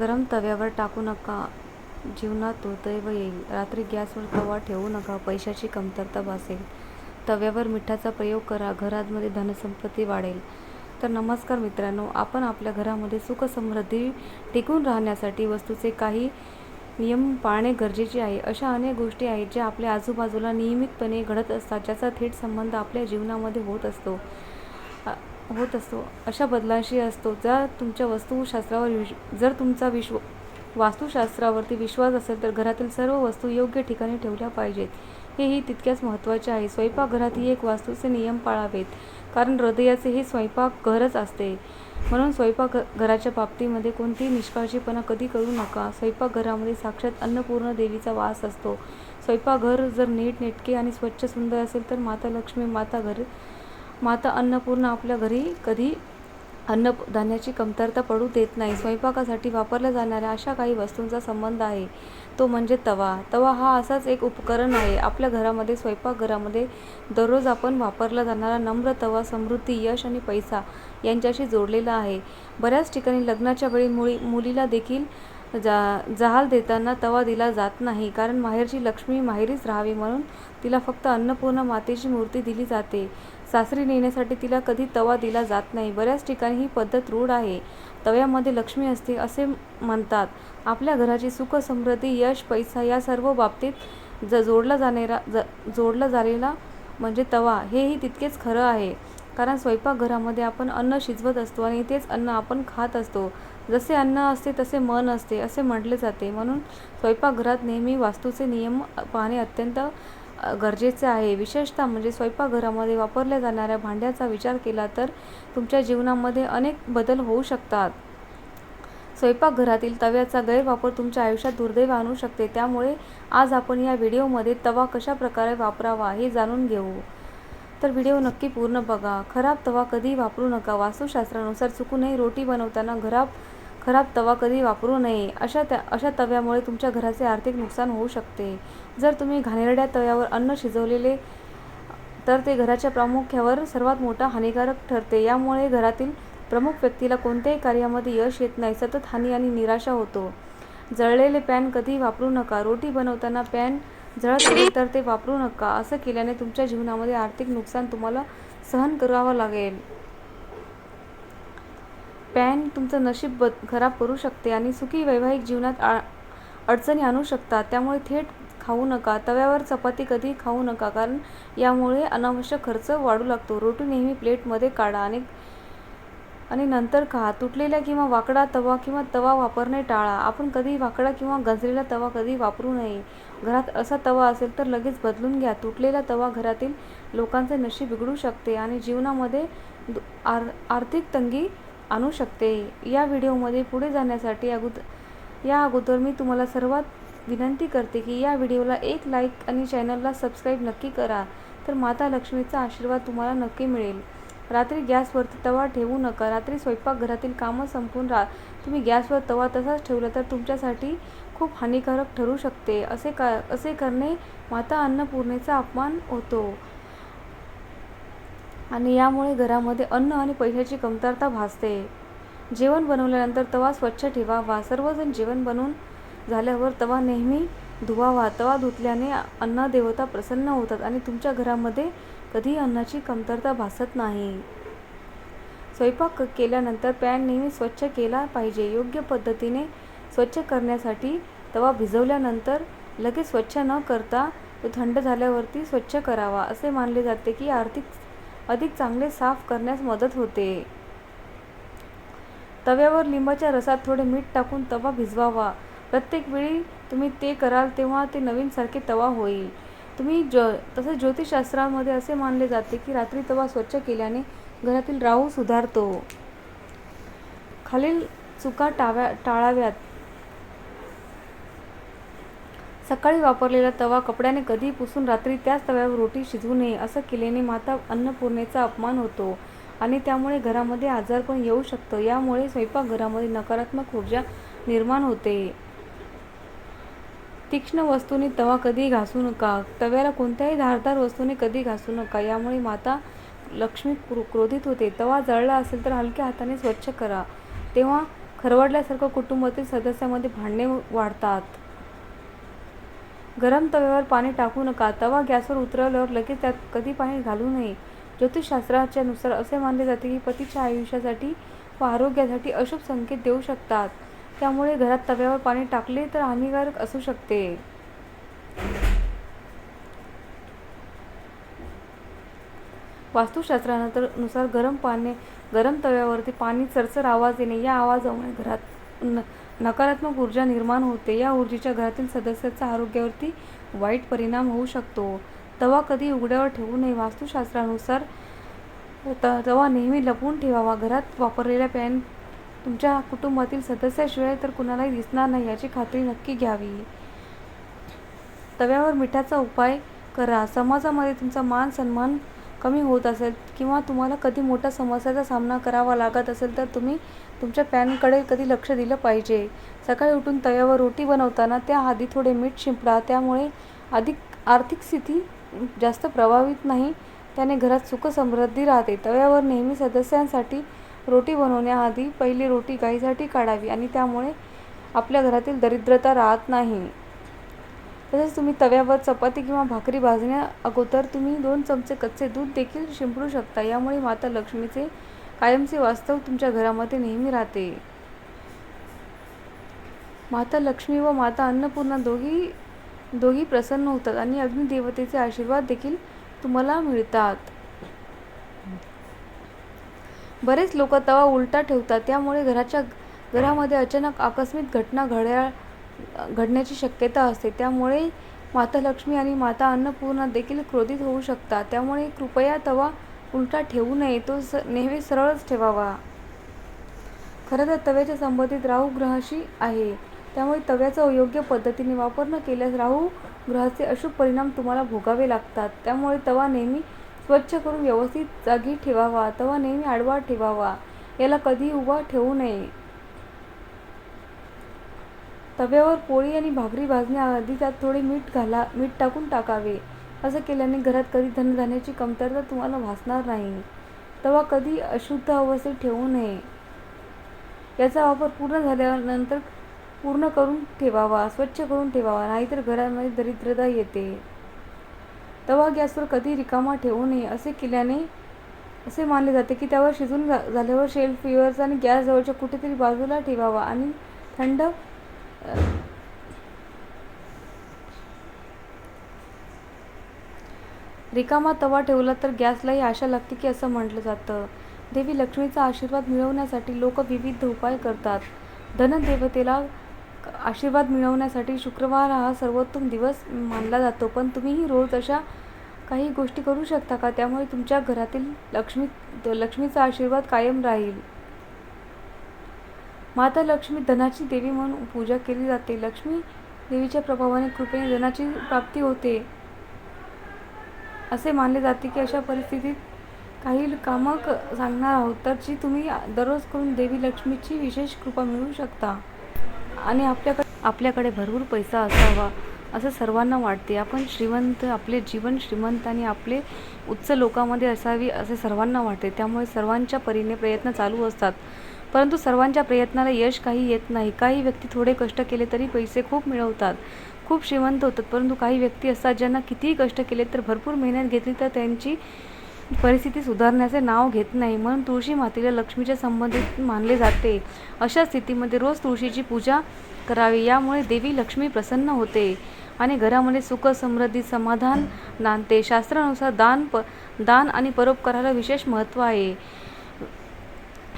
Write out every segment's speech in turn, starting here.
गरम तव्यावर टाकू नका. जीवनात दैव येईल. रात्री गॅसवर तवा ठेवू नका. पैशाची कमतरता भासेल. तव्यावर मिठाचा प्रयोग करा. घरामध्ये धनसंपत्ती वाढेल. तर नमस्कार मित्रांनो आपण आपल्या घरामध्ये सुखसमृद्धी टिकून राहण्यासाठी वस्तूचे काही नियम पाळणे गरजेचे आहे. अशा अनेक गोष्टी आहेत ज्या आपल्या आजूबाजूला नियमितपणे घडत असतात ज्याचा थेट संबंध आपल्या जीवनामध्ये होत असतो. होत असतो. अशा बदलांशी असतो. जर तुमच्या वस्तुशास्त्रावर विश जर तुमचा विश्व वास्तुशास्त्रावरती विश्वास असेल तर घरातील सर्व वस्तू योग्य ठिकाणी ठेवल्या पाहिजेत. हेही तितक्याच महत्त्वाचे आहे. स्वयंपाकघरात ही एक वास्तूचे नियम पाळावेत. कारण हृदयाचे हे स्वयंपाक घरच असते. म्हणून स्वयंपाक घराच्या बाबतीमध्ये कोणतीही निष्काळजीपणा कधी करू नका. स्वयंपाकघरामध्ये साक्षात अन्नपूर्ण देवीचा वास असतो. स्वयंपाकघर जर नीटनेटके आणि स्वच्छ सुंदर असेल तर माता लक्ष्मी माता घर माता अन्नपूर्णा आपल्या घरी कधी अन्न धान्याची कमतरता पडू देत नाही. स्वयंपाकासाठी वापरल्या जाणाऱ्या अशा काही वस्तूंचा संबंध आहे. तो म्हणजे तवा. तवा हा असाच एक उपकरण आहे. आपल्या घरामध्ये स्वयंपाकघरामध्ये दररोज आपण वापरला जाणारा नम्र तवा समृद्धी यश आणि पैसा यांच्याशी जोडलेला आहे. बऱ्याच ठिकाणी लग्नाच्या वेळी मुली मुलीला देखील जा जहाल देताना तवा दिला जात नाही. कारण माहेरची लक्ष्मी माहेरीच राहावी म्हणून तिला फक्त अन्नपूर्णा मातेची मूर्ती दिली जाते. सासरी नेण्यासाठी तिला कधी तवा दिला जात नाही. बऱ्याच ठिकाणी ही पद्धत रूढ आहे. तव्यामध्ये लक्ष्मी असते असे म्हणतात. आपल्या घराची सुख समृद्धी यश पैसा या सर्व बाबतीत ज जोडला जाणारा ज जोडला जालेला म्हणजे तवा. हेही तितकेच खरं आहे. कारण स्वयंपाकघरामध्ये आपण अन्न शिजवत असतो आणि तेच अन्न आपण खात असतो. जसे अन्न असते तसे मन असते असे म्हटले जाते. म्हणून स्वयंपाकघरात नेहमी वास्तूचे नियम पाहणे अत्यंत गरजेचे आहे. विशेषतः म्हणजे स्वयंपाकघरामध्ये वापरल्या जाणाऱ्या भांड्याचा विचार केला तर तुमच्या जीवनामध्ये अनेक बदल होऊ शकतात. स्वयंपाकघरातील तव्याचा गैरवापर तुमच्या आयुष्यात दुर्दैव आणू शकते. त्यामुळे आज आपण या व्हिडिओमध्ये तवा कशा प्रकारे वापरावा हे जाणून घेऊ. तर व्हिडिओ नक्की पूर्ण बघा. खराब तवा कधी वापरू नका. वास्तुशास्त्रानुसार चुकूनही रोटी बनवताना खराब खराब तवा कधी वापरू नये अशा त्या अशा तव्यामुळे तुमच्या घराचे आर्थिक नुकसान होऊ शकते. जर तुम्ही घाणेरड्या तव्यावर अन्न शिजवलेले तर ते घराच्या प्रामुख्यावर सर्वात मोठा हानिकारक ठरते. यामुळे घरातील प्रमुख व्यक्तीला कोणत्याही कार्यामध्ये यश येत नाही सतत हानी आणि निराशा होतो. जळलेले पॅन कधी वापरू नका. रोटी बनवताना पॅन जळत असेल तर ते वापरू नका. असं केल्याने तुमच्या जीवनामध्ये आर्थिक नुकसान तुम्हाला सहन करावं लागेल. पॅन तुमचं नशीब बद खराब करू शकते आणि सुखी वैवाहिक जीवनात आ अडचणी आणू शकतात. त्यामुळे थेट खाऊ नका. तव्यावर चपाती कधी खाऊ नका कारण यामुळे अनावश्यक खर्च वाढू लागतो. रोटी नेहमी प्लेटमध्ये काढा आणि आणि नंतर खा. तुटलेला किंवा वाकडा तवा किंवा तवा वापरणे टाळा. आपण कधी वाकडा किंवा गंजलेला तवा कधी वापरू नये. घरात असा तवा असेल तर लगेच बदलून घ्या. तुटलेला तवा घरातील लोकांचे नशीब बिघडू शकते आणि जीवनामध्ये दु- आर आर्थिक तंगी आणू शकते. या व्हिडिओमध्ये पुढे जाण्यासाठी अगोदर या अगोदर मी तुम्हाला सर्वात विनंती करते की या व्हिडिओला एक लाईक आणि चॅनलला सबस्क्राईब नक्की करा. तर माता लक्ष्मीचा आशीर्वाद तुम्हाला नक्की मिळेल. रात्री गॅसवरती तवा ठेवू नका. रात्री स्वयंपाकघरातील कामं संपून रा तुम्ही गॅसवर तवा तसाच ठेवला तर तुमच्यासाठी खूप हानिकारक ठरू शकते. असे का असे करणे माता अन्नपूर्णेचा अपमान होतो. आणि यामुळे घरामध्ये अन्न आणि पैशाची कमतरता भासते. जेवण बनवल्यानंतर तवा स्वच्छ ठेवावा. सर्वजण जेवण बनवून झाल्यावर तवा नेहमी धुवावा. तवा धुतल्याने अन्न देवता प्रसन्न होतात आणि तुमच्या घरामध्ये कधी अन्नाची कमतरता भासत नाही. स्वयंपाक केल्यानंतर पॅन नेहमी स्वच्छ केला पाहिजे. योग्य पद्धतीने स्वच्छ करण्यासाठी तवा भिजवल्यानंतर लगेच स्वच्छ न करता तो थंड झाल्यावरती स्वच्छ करावा. असे मानले जाते की आर्थिक अधिक चांगले साफ करण्यास मदत होते. तव्यावर लिंबाच्या रसात थोडे मीठ टाकून तवा भिजवावा. प्रत्येक वेळी तुम्ही ते कराल तेव्हा ते नवीनसारखे तवा होईल. तुम्ही ज तसेच ज्योतिषशास्त्रामध्ये असे मानले जाते की रात्री तवा स्वच्छ केल्याने घरातील राहू सुधारतो. खालील चुका टाव्या टाळाव्यात. सकाळी वापरलेला तवा कपड्याने कधी पुसून रात्री त्याच तव्यावर रोटी शिजवू नये असं केल्याने माता अन्नपूर्णेचा अपमान होतो. आणि त्यामुळे घरामध्ये आजारपण येऊ शकतं. यामुळे स्वयंपाकघरामध्ये नकारात्मक ऊर्जा निर्माण होते. तीक्ष्ण वस्तूंनी तवा कधी घासू नका. तव्याला कोणत्याही धारदार वस्तूने कधी घासू नका. यामुळे माता लक्ष्मी क्रो क्रोधित होते. तवा जळला असेल तर हलक्या हाताने स्वच्छ करा. तेव्हा खरवडल्यासारखं कुटुंबातील सदस्यामध्ये भांडणे वाढतात. गरम तव्यावर पाणी टाकू नका. तवा गॅसवर उतरवल्यावर लगेच त्यात कधी पाणी घालू नये. ज्योतिषशास्त्राच्या नुसार असे मानले जाते की पतीच्या आयुष्यासाठी व आरोग्यासाठी अशुभ संकेत देऊ शकतात. त्यामुळे घरात तव्यावर पाणी टाकले तर हानिकारक असू शकते. वास्तुशास्त्रानंतरनुसार गरम पाणी गरम तव्यावरती पाणी चरचर आवाज येणे या आवाजामुळे घरात न नकारात्मक ऊर्जा निर्माण होते. या ऊर्जेच्या घरातील सदस्याचा आरोग्यावरती वाईट परिणाम होऊ शकतो. तवा कधी उघड्यावर ठेवू नये. वास्तुशास्त्रानुसार त तवा नेहमी लपवून ठेवावा. घरात वापरलेल्या पॅन तुमच्या कुटुंबातील सदस्याशिवाय तर कुणालाही दिसणार नाही याची खात्री नक्की घ्यावी. तव्यावर मिठाचा उपाय करा. समाजामध्ये तुमचा मान सन्मान कमी होत असेल किंवा तुम्हाला कधी मोठ्या समस्याचा सामना करावा लागत असेल तर तुम्ही तुमच्या पॅनकडे कधी लक्ष दिलं पाहिजे. सकाळी उठून तव्यावर रोटी बनवताना त्या आधी थोडे मीठ शिंपडा. त्यामुळे अधिक आर्थिक स्थिती जास्त प्रभावित नाही. त्याने घरात सुख समृद्धी राहते. तव्यावर नेहमी सदस्यांसाठी रोटी बनवण्याआधी पहिली रोटी गाईसाठी काढावी आणि त्यामुळे आपल्या घरातील दरिद्रता राहत नाही. तसेच तुम्ही तव्यावर चपाती किंवा भाकरी भाजण्या अगोदर तुम्ही दोन चमचे कच्चे दूध देखील शिंपडू शकता. यामुळे माता लक्ष्मीचे कायमचे वास्तव तुमच्या घरामध्ये नेहमी राहते. माता लक्ष्मी व माता अन्नपूर्णा दोघी दोघी प्रसन्न होतात आणि अग्निदेवतेचे आशीर्वाद देखील तुम्हाला मिळतात. बरेच लोक तवा उलटा ठेवतात. त्यामुळे घराच्या घरामध्ये अचानक आकस्मिक घटना घड्याळ घडण्याची शक्यता असते. त्यामुळे माता लक्ष्मी आणि माता अन्नपूर्णा देखील क्रोधित होऊ शकतात. त्यामुळे कृपया तवा उलटा ठेवू नये. तो स नेहमी सरळच ठेवावा. खरं तर तव्याच्या संबंधित राहू ग्रहाशी आहे. त्यामुळे तव्याचा योग्य पद्धतीने वापर न केल्यास राहू ग्रहाचे अशुभ परिणाम तुम्हाला भोगावे लागतात. त्यामुळे तवा नेहमी स्वच्छ करून व्यवस्थित जागी ठेवावा. तवा नेहमी आडवा ठेवावा. याला कधी उभा ठेवू नये. तव्यावर पोळी आणि भाकरी भाजण्याआधी त्यात थोडे मीठ घाला मीठ टाकून टाकावे. असं केल्याने घरात कधी धनधान्याची कमतरता तुम्हाला भासणार नाही. तवा कधी अशुद्ध अवस्थेत ठेवू नये. याचा वापर पूर्ण झाल्यानंतर पूर्ण करून ठेवावा स्वच्छ करून ठेवावा नाहीतर घरामध्ये दरिद्रता येते. तवा गॅसवर कधी रिकामा ठेवू नये असे केल्याने असे मानले जाते की त्यावर शिजून झाल्यावर शेल्फ फिवर्स आणि गॅस जवळच्या कुठेतरी बाजूला ठेवावा आणि थंड रिकामा तवा ठेवला तर गॅसलाही आशा लागते की असं म्हटलं जातं. देवी लक्ष्मीचा आशीर्वाद मिळवण्यासाठी लोक विविध उपाय करतात. धनदेवतेला आशीर्वाद मिळवण्यासाठी शुक्रवार हा सर्वोत्तम दिवस मानला जातो. पण तुम्हीही रोज अशा काही गोष्टी करू शकता का? त्यामुळे तुमच्या घरातील लक्ष्मी लक्ष्मीचा आशीर्वाद कायम राहील. माता लक्ष्मी धनाची देवी म्हणून पूजा केली जाते. लक्ष्मी देवीच्या प्रभावाने कृपेने धनाची प्राप्ती होते. असे मानले जाते की अशा परिस्थितीत काही कामं सांगणार आहोत तर जी तुम्ही दररोज करून देवी लक्ष्मीची विशेष कृपा मिळवू शकता. आणि आपल्याकडे आपल्याकडे भरपूर पैसा असावा असं सर्वांना वाटते. आपण श्रीमंत आपले जीवन श्रीमंत आणि आपले उच्च लोकांमध्ये असावी असे सर्वांना वाटते. त्यामुळे सर्वांच्या परीने प्रयत्न चालू असतात. परंतु सर्वांच्या प्रयत्नाला यश काही येत नाही. काही व्यक्ती थोडे कष्ट केले तरी पैसे खूप मिळवतात. खूप श्रीमंत होतात परंतु काही व्यक्ती असतात ज्यांना कितीही कष्ट केले तर भरपूर मेहनत घेतली तर त्यांची परिस्थिती सुधारण्याचे नाव घेत नाही. म्हणून तुळशी मातेला लक्ष्मीच्या संबंधित मानले जाते. अशा स्थितीमध्ये रोज तुळशीची पूजा करावी यामुळे देवी लक्ष्मी प्रसन्न होते आणि घरामध्ये सुख समृद्धी समाधान नांदते. शास्त्रानुसार दान प दान आणि परोपकाराला विशेष महत्त्व आहे.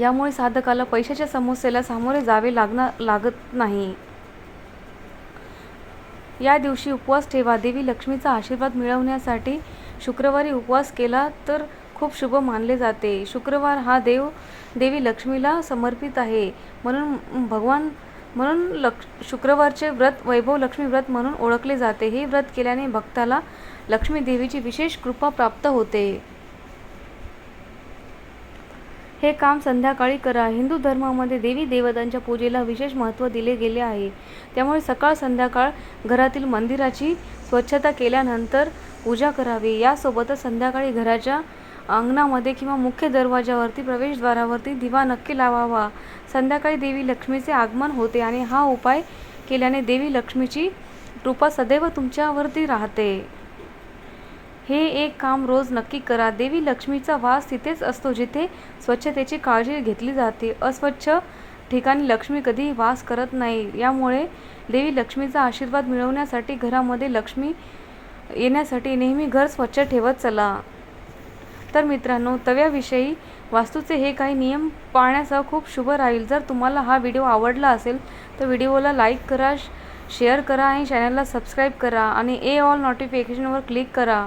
यामुळे साधकाला पैशाच्या समस्येला सामोरे जावे लागणार लागत नाही. या दिवशी उपवास ठेवा. देवी लक्ष्मीचा आशीर्वाद मिळवण्यासाठी शुक्रवारी उपवास केला तर खूप शुभ मानले जाते. शुक्रवार हा देव देवी लक्ष्मीला समर्पित आहे. म्हणून भगवान म्हणून लक्ष शुक्रवारचे व्रत वैभव लक्ष्मी व्रत म्हणून ओळखले जाते. हे व्रत केल्याने भक्ताला लक्ष्मी देवीची विशेष कृपा प्राप्त होते. हे काम संध्याकाळी करा. हिंदू धर्मामध्ये देवी देवतांच्या पूजेला विशेष महत्त्व दिले गेले आहे. त्यामुळे सकाळ संध्याकाळ घरातील मंदिराची स्वच्छता केल्यानंतर पूजा करावी. यासोबतच संध्याकाळी घराच्या अंगणामध्ये किंवा मुख्य दरवाजावरती प्रवेशद्वारावरती दिवा नक्की लावावा. संध्याकाळी देवी लक्ष्मीचे आगमन होते आणि हा उपाय केल्याने देवी लक्ष्मीची कृपा सदैव तुमच्यावरती राहते. हे एक काम रोज नक्की करा. देवी लक्ष्मीचा वास तिथेच असतो जिथे स्वच्छतेची काळजी घेतली जाते. अस्वच्छ ठिकाणी लक्ष्मी कधी वास करत नाही. यामुळे देवी लक्ष्मीचा आशीर्वाद मिळवण्यासाठी घरामध्ये लक्ष्मी येण्यासाठी नेहमी घर स्वच्छ ठेवत चला. तर मित्रांनो तव्याविषयी वास्तूचे हे काही नियम पाळण्यासह खूप शुभ राहील. जर तुम्हाला हा व्हिडिओ आवडला असेल तर व्हिडिओला लाईक करा शेअर करा आणि चॅनलला सबस्क्राईब करा आणि ए ऑल नोटिफिकेशनवर क्लिक करा.